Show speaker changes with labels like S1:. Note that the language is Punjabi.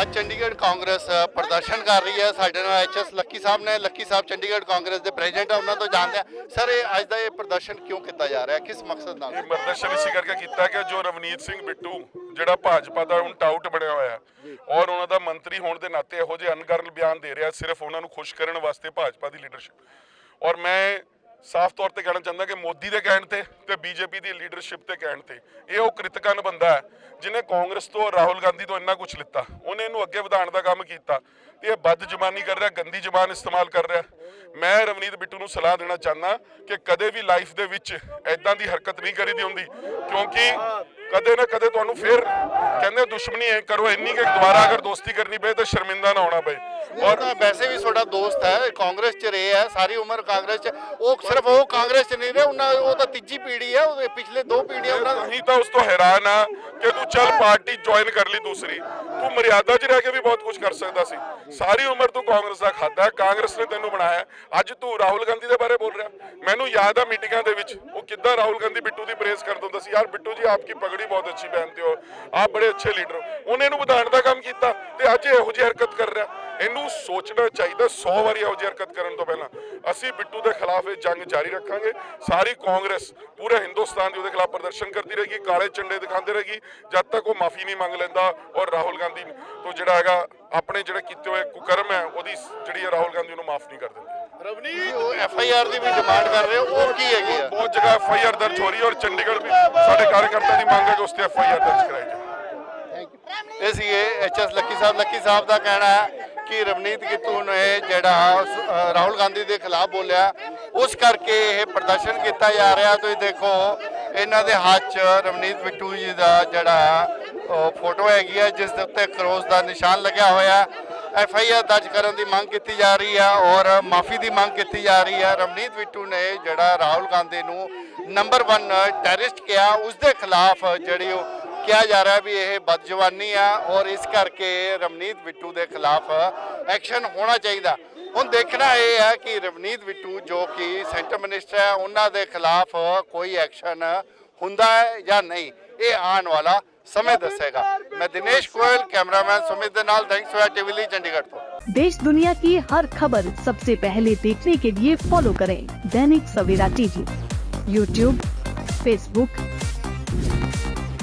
S1: ਅੱਜ ਚੰਡੀਗੜ੍ਹ ਕਾਂਗਰਸ ਪ੍ਰਦਰਸ਼ਨ ਕਰ ਰਹੀ ਹੈ। ਸਾਡੇ ਨਾਲ ਐਚਐਸ ਲੱਕੀ ਸਾਹਿਬ ਨੇ। ਲੱਕੀ ਸਾਹਿਬ, ਚੰਡੀਗੜ੍ਹ ਕਾਂਗਰਸ ਦੇ ਪ੍ਰੈਜ਼ੀਡੈਂਟ ਆ, ਉਹਨਾਂ ਤੋਂ ਜਾਣਦੇ ਆ ਸਰ, ਇਹ ਅੱਜ ਦਾ ਇਹ ਪ੍ਰਦਰਸ਼ਨ ਕਿਉਂ ਕੀਤਾ ਜਾ ਰਿਹਾ? ਕਿਸ ਮਕਸਦ ਨਾਲ?
S2: ਇਹ ਪ੍ਰਦਰਸ਼ਨ ਇਸੇ ਕਰਕੇ ਕੀਤਾ ਕਿ ਜੋ ਰਵਨੀਤ ਸਿੰਘ ਬਿੱਟੂ, ਜਿਹੜਾ ਭਾਜਪਾ ਦਾ ਹੁਣ ਟਾਊਟ ਬਣਿਆ ਹੋਇਆ ਔਰ ਉਹਨਾਂ ਦਾ ਮੰਤਰੀ ਹੋਣ ਦੇ ਨਾਤੇ ਇਹੋ ਜਿਹੇ ਅਨਗਰਲ ਬਿਆਨ ਦੇ ਰਿਹਾ, ਸਿਰਫ ਉਹਨਾਂ ਨੂੰ ਖੁਸ਼ ਕਰਨ ਵਾਸਤੇ ਭਾਜਪਾ ਦੀ ਲੀਡਰਸ਼ਿਪ ਔਰ ਮੈਂ ਸਾਫ਼ ਤੌਰ ਤੇ ਕਹਿਣਾ ਚਾਹੁੰਦਾ ਕਿ ਮੋਦੀ ਦੇ ਕਹਿਣ ਤੇ ਤੇ ਬੀਜੇਪੀ ਦੀ ਲੀਡਰਸ਼ਿਪ ਤੇ ਕਹਿਣ ਤੇ, ਇਹ ਉਹ ਕ੍ਰਿਤਕਨ ਬੰਦਾ ਹੈ ਜਿਹਨੇ ਕਾਂਗਰਸ ਤੋਂ ਰਾਹੁਲ ਗਾਂਧੀ ਤੋਂ ਇੰਨਾ ਕੁਝ ਲਿੱਤਾ, ਉਹਨੇ ਇਹਨੂੰ ਅੱਗੇ ਵਧਾਉਣ ਦਾ ਕੰਮ ਕੀਤਾ ਤੇ ਇਹ ਬਦ ਜ਼ਬਾਨੀ ਕਰ ਰਿਹਾ, ਗੰਦੀ ਜ਼ਬਾਨ ਇਸਤੇਮਾਲ ਕਰ ਰਿਹਾ। ਮੈਂ ਰਵਨੀਤ ਬਿੱਟੂ ਨੂੰ ਸਲਾਹ ਦੇਣਾ ਚਾਹੁੰਦਾ ਕਿ ਕਦੇ ਵੀ ਲਾਈਫ ਦੇ ਵਿੱਚ ਐਦਾਂ ਦੀ ਹਰਕਤ ਨਹੀਂ ਕਰੀਦੀ ਹੁੰਦੀ, ਕਿਉਂਕਿ ਕਦੇ ਨਾ ਕਦੇ ਤੁਹਾਨੂੰ ਫਿਰ ਕਹਿੰਦੇ ਦੁਸ਼ਮਣੀ ਐ ਕਰੋ ਇੰਨੀ ਕਿ ਦੁਬਾਰਾ ਅਗਰ ਦੋਸਤੀ ਕਰਨੀ ਪਏ ਤਾਂ ਸ਼ਰਮਿੰਦਾ ਨਾ ਹੋਣਾ ਪਏ।
S1: ਔਰ ਵੈਸੇ ਵੀ ਤੁਹਾਡਾ ਦੋਸਤ ਹੈ ਕਾਂਗਰਸ ਚ ਰਹੇ ਹੈ ਸਾਰੀ ਉਮਰ ਕਾਂਗਰਸ ਚ ਉਹ ਸਿਰਫ ਉਹ ਕਾਂਗਰਸ ਚ ਨਹੀਂ ਰਹੇ ਉਹਨਾਂ ਉਹ ਤਾਂ ਤੀਜੀ ਪੀੜ੍ਹੀ ਹੈ ਉਹਦੇ ਪਿਛਲੇ ਦੋ ਪੀੜ੍ਹੀਆਂ ਉਹਨਾਂ
S2: ਨਹੀਂ ਤਾਂ ਉਸ ਤੋਂ ਹੈਰਾਨ ਆ ਕਿ ਤੂੰ ਚੱਲ ਪਾਰਟੀ ਜੁਆਇਨ ਕਰ ਲਈ ਦੂਸਰੀ। ਤੂੰ ਮਰਿਆਦਾ 'ਚ ਰਹਿ ਕੇ ਵੀ ਬਹੁਤ ਕੁਝ ਕਰ ਸਕਦਾ ਸੀ। ਸਾਰੀ ਉਮਰ ਤੂੰ ਕਾਂਗਰਸ ਦਾ ਖਾਦਾ ਕਾਂਗਰਸ ਨੇ ਤੈਨੂੰ ਬਣਾਇਆ ਅੱਜ ਤੂੰ ਰਾਹੁਲ ਗਾਂਧੀ ਦੇ ਬਾਰੇ ਬੋਲ ਰਿਹਾ। ਮੈਨੂੰ ਯਾਦ ਆ ਮੀਟਿੰਗਾਂ ਦੇ ਵਿੱਚ, ਉਹ ਕਿੱਦਾਂ ਰਾਹੁਲ ਗਾਂਧੀ ਬਿੱਟੂ ਦੀ ਪ੍ਰੇਸ ਕਰਦਾ ਹੁੰਦਾ ਸੀ। ਯਾਰ ਬਿੱਟੂ ਜੀ, ਆਪਕੀ ਪਗੜੀ ਬਹੁਤ ਅੱਛੀ ਪਹਿਨਤੇ ਹੋ। ਆਪ ਬੜੇ ਅੱਛੇ ਲੀਡਰ ਹੋ। ਉਹਨੇ ਇਹਨੂੰ ਵਧਾਉਣ ਦਾ ਕੰਮ ਕੀਤਾ। ਅੱਜ ਇਹ ਜਿਹੀ ਹਰਕਤ ਕਰ ਰਿਹਾ। ਇਹਨੂੰ ਸੋਚਣਾ ਚਾਹੀਦਾ 100 ਵਾਰੀ ਇਹੋ ਜਿਹੀ ਹਰਕਤ ਕਰਨ ਤੋਂ ਪਹਿਲਾਂ। ਅਸੀਂ ਬਿੱਟੂ ਦੇ ਖਿਲਾਫ ਇਹ ਜੰਗ ਜਾਰੀ ਰੱਖਾਂਗੇ। ਸਾਰੀ ਕਾਂਗਰਸ ਪੂਰੇ ਹਿੰਦੁਸਤਾਨ ਦੀ ਉਹਦੇ ਖਿਲਾਫ ਪ੍ਰਦਰਸ਼ਨ ਕਰਦੀ ਰਹੇਗੀ ਕਾਲੇ ਝੰਡੇ ਦਿਖਾਉਂਦੇ ਰਹੇਗੀ। ਜਦ ਤੱਕ ਉਹ ਮਾਫੀ ਨਹੀਂ ਮੰਗ ਲੈਂਦਾ ਔਰ ਰਾਹੁਲ ਗਾਂਧੀ ਤੋਂ ਜਿਹੜਾ ਹੈਗਾ ਆਪਣੇ ਜਿਹੜੇ ਕੀਤੇ ਹੋਏ ਕੁਕਰਮ ਹੈ ਉਹਦੀ ਜਿਹੜੀ ਹੈ ਰਾਹੁਲ ਗਾਂਧੀ ਉਹਨੂੰ ਮਾਫ ਨਹੀਂ ਕਰ ਦਿੰਦੀ।
S1: ਰਵਨੀਤ! ਉਹ ਐਫ ਆਈ ਆਰ ਦੀ ਵੀ ਡਿਮਾਂਡ ਕਰ ਰਹੇ ਹੋ ਉਹ ਕੀ ਹੈਗੀ ਆ?
S2: ਬਹੁਤ ਜਗ੍ਹਾ ਐਫ ਆਈ ਆਰ ਦਰਜ ਹੋ ਰਹੀ ਹੈ ਔਰ ਚੰਡੀਗੜ੍ਹ ਵੀ ਸਾਡੇ ਕਾਰਜਕਰਤਾ ਦੀ ਮੰਗ ਹੈ ਕਿ ਉਸ ਤੇ ਐਫ ਆਈ ਆਰ ਦਰਜ ਕਰਾਈ ਜਾਏ
S1: ਇਹ ਸੀਗੇ ਐਚ ਐਸ ਲੱਕੀ ਸਾਹਿਬ। ਲੱਕੀ ਸਾਹਿਬ ਦਾ ਕਹਿਣਾ ਹੈ ਕਿ ਰਵਨੀਤ ਗਿੱਤੂ ਨੇ ਜਿਹੜਾ ਰਾਹੁਲ ਗਾਂਧੀ ਦੇ ਖਿਲਾਫ ਬੋਲਿਆ ਉਸ ਕਰਕੇ ਇਹ ਪ੍ਰਦਰਸ਼ਨ ਕੀਤਾ ਜਾ ਰਿਹਾ। ਤੁਸੀਂ ਦੇਖੋ ਇਹਨਾਂ ਦੇ ਹੱਥ 'ਚ ਰਵਨੀਤ ਬਿੱਟੂ ਜੀ ਦਾ ਜਿਹੜਾ ਅ, ਫੋਟੋ ਹੈਗੀ ਹੈ ਜਿਸ ਦੇ ਉੱਤੇ ਕ੍ਰੋਸ ਦਾ ਨਿਸ਼ਾਨ ਲੱਗਿਆ ਹੋਇਆ ਐਫ ਆਈ ਆਰ ਦਰਜ ਕਰਨ ਦੀ ਮੰਗ ਕੀਤੀ ਜਾ ਰਹੀ ਹੈ ਔਰ ਮਾਫੀ ਦੀ ਮੰਗ ਕੀਤੀ ਜਾ ਰਹੀ ਹੈ। ਰਵਨੀਤ ਬਿੱਟੂ ਨੇ ਜਿਹੜਾ ਰਾਹੁਲ ਗਾਂਧੀ ਨੂੰ ਨੰਬਰ 1 ਟੈਰਰਿਸਟ ਕਿਹਾ ਉਸ ਦੇ ਖਿਲਾਫ ਜਿਹੜੀ ਉਹ किया जा रहा है भी यह बदजवानी है और इस करके रवनीत बिट्टू के खिलाफ एक्शन होना चाहिए हूँ देखना यह है कि रवनीत बिट्टू जो कि सेंटर मिनिस्टर है उन्होंने खिलाफ कोई एक्शन होंगे या नहीं ये आने वाला समय दसेगा मैं Dinesh Goyal camera man Sumit thanks TV Chandigarh तो।
S3: देश दुनिया की हर खबर सबसे पहले देखने के लिए फॉलो करें Dainik Savera TV YouTube Facebook